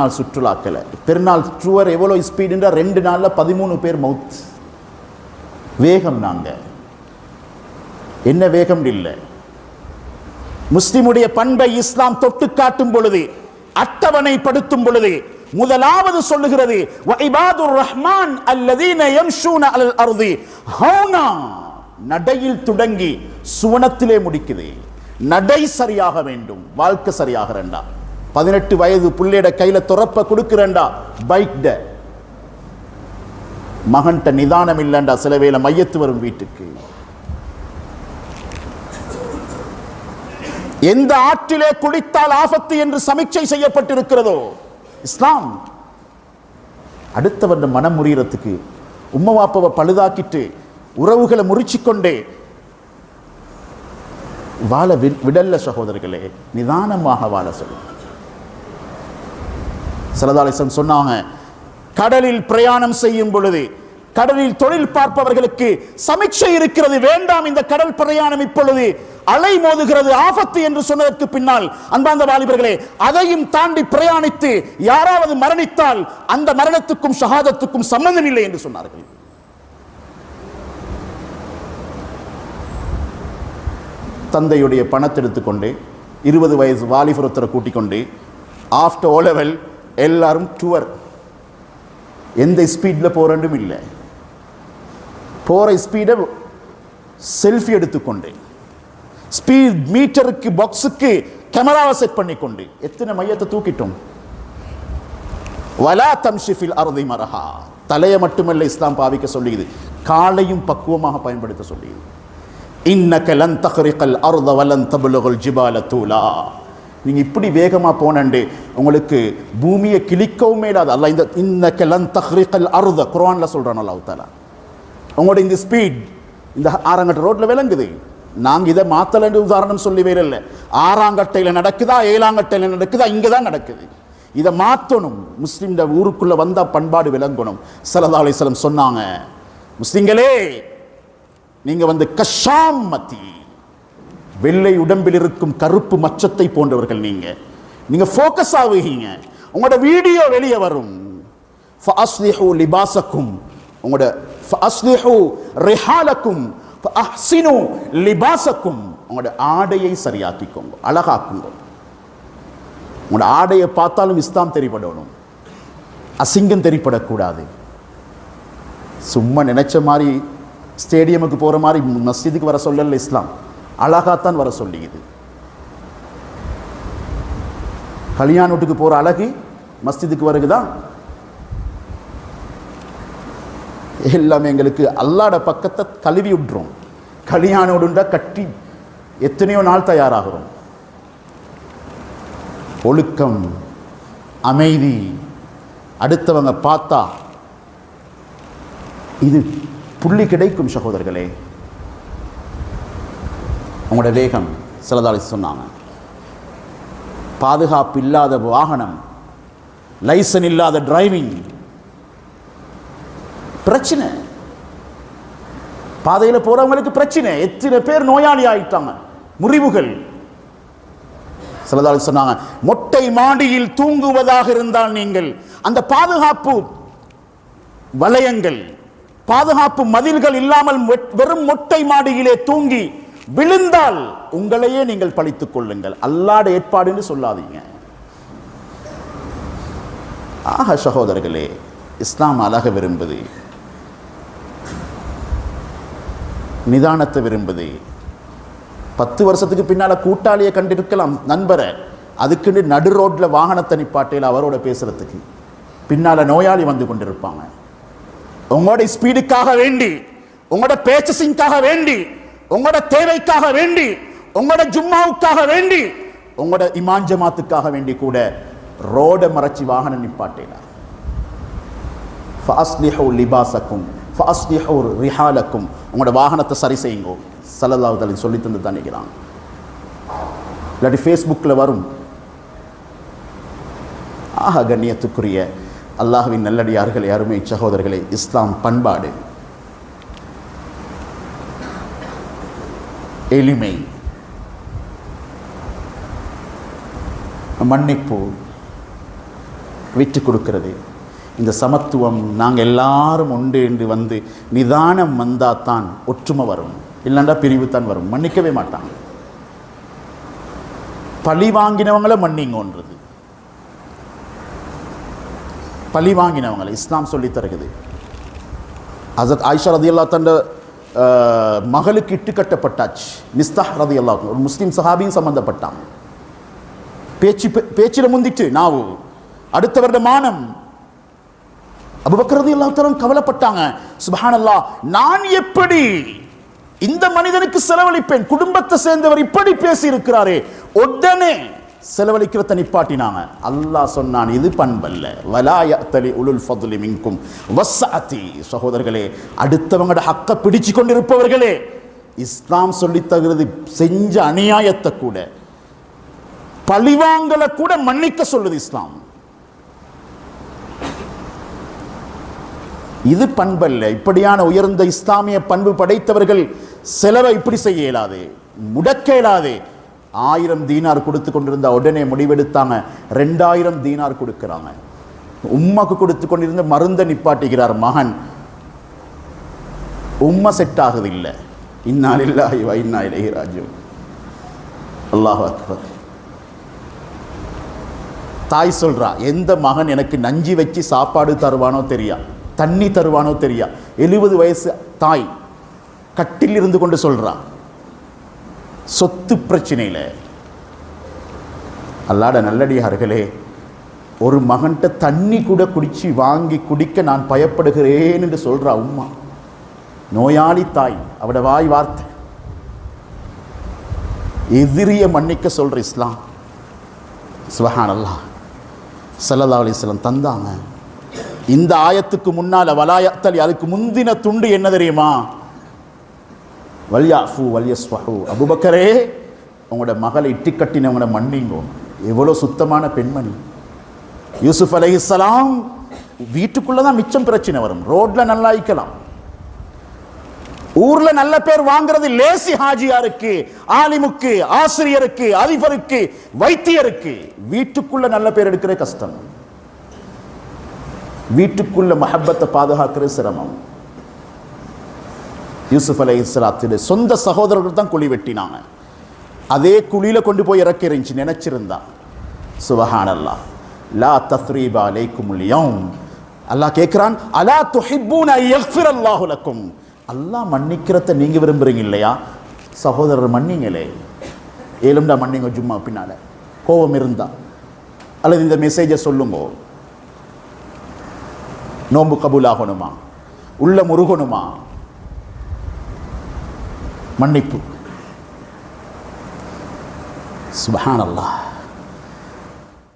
நாள் சுற்றுலாக்களை. பெருநாள் டூர் எவ்வளோ ஸ்பீடுன்ற ரெண்டு நாளில் பதிமூணு பேர் மவுத் வேகம் நாங்கள் என்ன வேகம் இல்லை. முஸ்லிமுடைய பண்பை இஸ்லாம் தொட்டு காட்டும் பொழுது அட்டவணைப்படுத்தும் பொழுது முதலாவது சொல்லுகிறது வைபாதுர் ரஹ்மான் அல்லதீன யம்ஷூன அல் அர்தி. ஹௌனா நடையில் தொடங்கி சுவனத்திலே முடிக்குது. நடை சரியாக வேண்டும் வாழ்க்கை சரியாக ரெண்டாம் பதினெட்டு வயது பிள்ளையிட கையில துறப்ப கொடுக்கிறேன்டா. பைக் மகன்கிட்ட நிதானம் இல்லைண்டா சில வேலை மையத்து வரும் வீட்டுக்கு. எந்த ஆற்றிலே குளித்தால் ஆபத்து என்று சமீட்சை செய்யப்பட்டிருக்கிறதோ? இஸ்லாம். அடுத்தவன் மனம் முறியறதுக்கு உம்மவாப்பவை பழுதாக்கிட்டு உறவுகளை முறிச்சிக்கொண்டே. வாழ வி- விடல்ல சகோதரர்களே நிதானமாக வாழ சொல்லுங்கள் சரதாலிசன் சொன்னாங்க கடலில் பிரயாணம் செய்யும் பொழுது கடலில் தொழில் பார்ப்பவர்களுக்கு சமீட்சை இருக்கிறது வேண்டாம் இந்த கடல் பிரயாணம் இப்பொழுது அலை மோதுகிறது ஆபத்து என்று சொன்னதற்கு பின்னால் அன்பாந்த வாலிபர்களே அதையும் தாண்டி பிரயாணித்து யாராவது மரணித்தால் அந்த மரணத்துக்கும் ஷஹாதத்துக்கும் சம்பந்தம் இல்லை என்று சொன்னார்கள். தந்தையுடைய பணத்தை எடுத்துக்கொண்டு இருபது வயசு வாலிபுரத்தரை கூட்டிக் கொண்டு ஆஃப்டர் ஓ லெவல் எல்லாரும் டுவர் எந்த ஸ்பீடில் போகிறண்டும் இல்லை. போகிற ஸ்பீடை செல்ஃபி எடுத்துக்கொண்டு ஸ்பீட் மீட்டருக்கு பாக்ஸுக்கு கேமராவை செட் பண்ணிக்கொண்டு எத்தனை மையத்தை தூக்கிட்டோம்? வலா தம்ஷிஃபில் அறுதி மரஹா. தலையை மட்டுமல்ல இஸ்லாம் பாவிக்க சொல்லியது. காலையும் பக்குவமாக பயன்படுத்த சொல்லியது. இன்ன லன் தஹ்ரிகல் அர்த வலன் தபுலுகுல் ஜிபால தூலா. நீங்க இப்படி வேகமாக போனண்டு உங்களுக்கு பூமியை கிழிக்கவும் மேலாது அல்ல இந்த இந்த லன் தஹ்ரிகல் அருத குர்ஆன்ல சொல்கிறான் அல்லாஹ் தாலா உங்களோட இந்த ஸ்பீட் இந்த ஆறாங்கட்ட ரோட்டில் விளங்குது. நாங்கள் இதை மாத்தலன்னு உதாரணம் சொல்லி வேற இல்லை. ஆறாங்கட்டையில் நடக்குதா ஏழாங்கட்டையில் நடக்குதா இங்கே தான் நடக்குது. இதை மாத்தணும். முஸ்லிம் ஊருக்குள்ளே வந்தால் பண்பாடு விளங்கணும். சலதா அலிஸ்லம் சொன்னாங்க முஸ்லீம்களே நீங்க வந்து கஷாம் மத்தி வெள்ளை உடம்பில் இருக்கும் கருப்பு மச்சத்தை போன்றவர்கள் நீங்க. நீங்க ஃபோக்கஸ் ஆகுவீங்க உங்களோட வீடியோ வெளியே வரும். ஃபஅஸ்லிஹு லிபாசக்கும் உங்களோட ஃபஅஸ்லிஹு ரிஹாலக்கும் ஃபஅஹ்சினு லிபாசக்கும் உங்களோட ஆடையை சரியாக்கிக்கோங்க. அழகாக்குங்க. உங்களோட ஆடையை பார்த்தாலும் இஸ்லாம் தெரிப்படணும் அசிங்கம் தெரிப்படக்கூடாது சும்மா நினைச்ச மாதிரி ஸ்டேடியமுக்கு போகிற மாதிரி மஸ்ஜிதுக்கு வர சொல்லல இஸ்லாம். அழகாத்தான் வர சொல்லியது கல்யாண வீட்டுக்கு போகிற அழகு மஸ்ஜிதுக்கு வருகுதான் எல்லாமே எங்களுக்கு அல்லாட பக்கத்தை கழுவி விட்டுரும். கல்யாண வீடுண்டா கட்டி எத்தனையோ நாள் தயாராகிறோம். ஒழுக்கம் அமைதி அடுத்தவங்க பார்த்தா இது புள்ளி கிடைக்கும் சகோதரர்களே. உங்களோட வேகம் சிலதாளி சொன்னாங்க. பாதுகாப்பு இல்லாத வாகனம் லைசன் இல்லாத டிரைவிங் பிரச்சனை. பாதையில் போறவங்களுக்கு பிரச்சனை. எத்தனை பேர் நோயாளி ஆயிட்டாங்க. முறிவுகள். சிலதாளி சொன்னாங்க மொட்டை மாடியில் தூங்குவதாக இருந்தால் நீங்கள் அந்த பாதுகாப்பு வளையங்கள் பாதுகாப்பு மதில்கள் இல்லாமல் வெறும் மொட்டை மாடியிலே தூங்கி விழுந்தால் உங்களையே நீங்கள் பழித்துக் கொள்ளுங்கள். அல்லாட ஏற்பாடுன்னு சொல்லாதீங்க. ஆக சகோதரர்களே இஸ்லாம் அழக விரும்புது. நிதானத்தை விரும்புது. பத்து வருஷத்துக்கு பின்னால கூட்டாளியை கண்டிருக்கலாம் நண்பரை. அதுக்குன்னு நடு ரோட்ல வாகனத்தை நிப்பாட்டையில் அவரோட பேசுறதுக்கு. பின்னால நோயாளி வந்து கொண்டிருப்பாங்க. உங்களோட ஸ்பீடுக்காக வேண்டி உங்களோட பேச்சஸிங்காக வேண்டி உங்களோட தேவைக்காக வேண்டி உங்களோட ஜும்மாவுக்காக வேண்டி உங்களோட இமான் ஜமாத்துக்காக வேண்டி கூட ரோட மறைச்சி வாகனம் நிப்பாட்டினார். ஃபாஸ்லிஹு லிபாசக்கும் ஃபாஸ்லிஹு ரிஹாலக்கும் உங்களோட வாகனத்தை சரி செய்யுங்கோ. சல்லல்லாஹு தலி சொல்லி தந்து தான் இல்லாட்டி ஃபேஸ்புக்கில் வரும். ஆக கண்ணியத்துக்குரிய அல்லாஹ்வின் நல்லடியார்களே அருமை சகோதரர்களே இஸ்லாம் பண்பாடு. எளிமை. மன்னிப்பு விட்டு கொடுக்கிறது. இந்த சமத்துவம் நாங்கள் எல்லாரும் உண்டு என்று வந்து நிதானம் வந்தால் தான் ஒற்றுமை வரும். இல்லைண்டா பிரிவு தான் வரும். மன்னிக்கவே மாட்டாங்க. பழி வாங்கினவங்கள மன்னிங்கன்றது பழி வாங்கினவங்களை இஸ்லாம் சொல்லி தருகிறது. ஹசரத் ஆயிஷா ரதி அல்லா தண்ட மகளுக்கு இட்டு கட்டப்பட்டாச்சு மிஸ்தாஹ் ரதி அல்லா ஒரு முஸ்லீம் சஹாபியும் சம்பந்தப்பட்டாங்க பேச்சு பேச்சில் முந்திட்டு நாவு அடுத்த வருட மானம் அபுபக்ரதி எல்லாத்தரும் கவலைப்பட்டாங்க. சுபஹானல்லாஹ் நான் எப்படி இந்த மனிதனுக்கு செலவழிப்பேன்? குடும்பத்தை சேர்ந்தவர் இப்படி பேசி இருக்கிறாரே உடனே செலவழிக்கிறத நிப்பாட்டினாங்க. அல்லாஹ் சொன்னான் இது பண்பல்ல. வலாயத்தலி உலுல் ஃபதுலி மின்கும். வசாத்தி சகோதரர்களே அடுத்தவங்களோட ஹக்கை பிடிச்சு கொண்டிருப்பவர்களே இஸ்லாம் சொல்லி தகுறது செஞ்ச அநியாயத்தை கூட. பழிவாங்கலை கூட மன்னிக்க சொல்லுது இஸ்லாம். இது பண்பல்ல. இப்படியான உயர்ந்த இஸ்லாமிய பண்பு படைத்தவர்கள் செலவை இப்படி செய்ய இயலாது முடக்க இயலாது. ஆயிரம் தீனார் கொடுத்து கொண்டிருந்த உடனே முடிவெடுத்தாங்க. ரெண்டாயிரம் தீனார் கொடுக்குறாங்க. உம்மாக்கு கொடுத்து கொண்டிருந்த மருந்த நிப்பாட்டுகிறார் மகன். உம்மை செட் ஆகுது இல்லை இன்னாலில்லாஹி வ இன்னா அல்லாஹ் அக்பர். தாய் சொல்றா எந்த மகன் எனக்கு நஞ்சி வச்சு சாப்பாடு தருவானோ தெரியா? தண்ணி தருவானோ தெரியா? எழுபது வயசு தாய் கட்டில் இருந்து கொண்டு சொல்றா சொத்து பிரச்சனையில். அல்லாட நல்லடியார்களே ஒரு மகன்கிட்ட தண்ணி கூட குடித்து வாங்கி குடிக்க நான் பயப்படுகிறேன் என்று சொல்கிறா உம்மா. நோயாளி தாய் அவட வாய் வார்த்தை. எதிரிய மன்னிக்க சொல்கிற இஸ்லாம். சுபஹான் அல்லாஹ் சல்லல்லா அலிஸ்லம் தந்தாங்க. இந்த ஆயத்துக்கு முன்னால் வலாயத்தலி அதுக்கு முந்தின துண்டு என்ன தெரியுமா? வல்யாஃபு வல்யஸ்வஹு. அபுபக்கரே உங்களோட மகளை இட்டி கட்டினவங்கள மன்னிங்கோ எவ்வளோ சுத்தமான பெண்மணி. யூசுஃப் அலைஹிஸ்ஸலாம் வீட்டுக்குள்ள தான் மிச்சம் பிரச்சனை வரும். ரோட்ல நல்லா ஐக்கலாம் ஊர்ல நல்ல பேர் வாங்குறது லேசி ஹாஜியாருக்கு ஆலிமுக்கு ஆசிரியருக்கு அதிபருக்கு வைத்தியருக்கு. வீட்டுக்குள்ள நல்ல பேர் எடுக்கிற கஷ்டம். வீட்டுக்குள்ள மஹப்பத்தை பாதுகாக்கிறது சிரமம். யூசுஃப் அலை இஸ்லாத்துடைய சொந்த சகோதரர்கள் தான் குழி வெட்டினாங்க. அதே குழியில கொண்டு போய் இறக்க இருந்துச்சு நினச்சிருந்தான். சுபஹானல்லா. லா தஸ்ரீபா அலைக்கும் லியௌம் அல்லாஹ் கேட்குறான் அலா துஹிப்பூன் யக்ஃபிர் அல்லாஹுலக்கும் அல்லாஹ் மன்னிக்கிறத நீங்க விரும்புறீங்க இல்லையா? சகோதரர் மன்னிங்களே. ஏழும்டா மன்னிங்க ஜும்மா பின்னால. கோபம் இருந்தா. அல்லது இந்த மெசேஜை சொல்லுங்கோ. நோன்பு கபூல் ஆகணுமா? உள்ள முருகணுமா? மன்னிப்பு. சுபஹான் அல்லாஹ்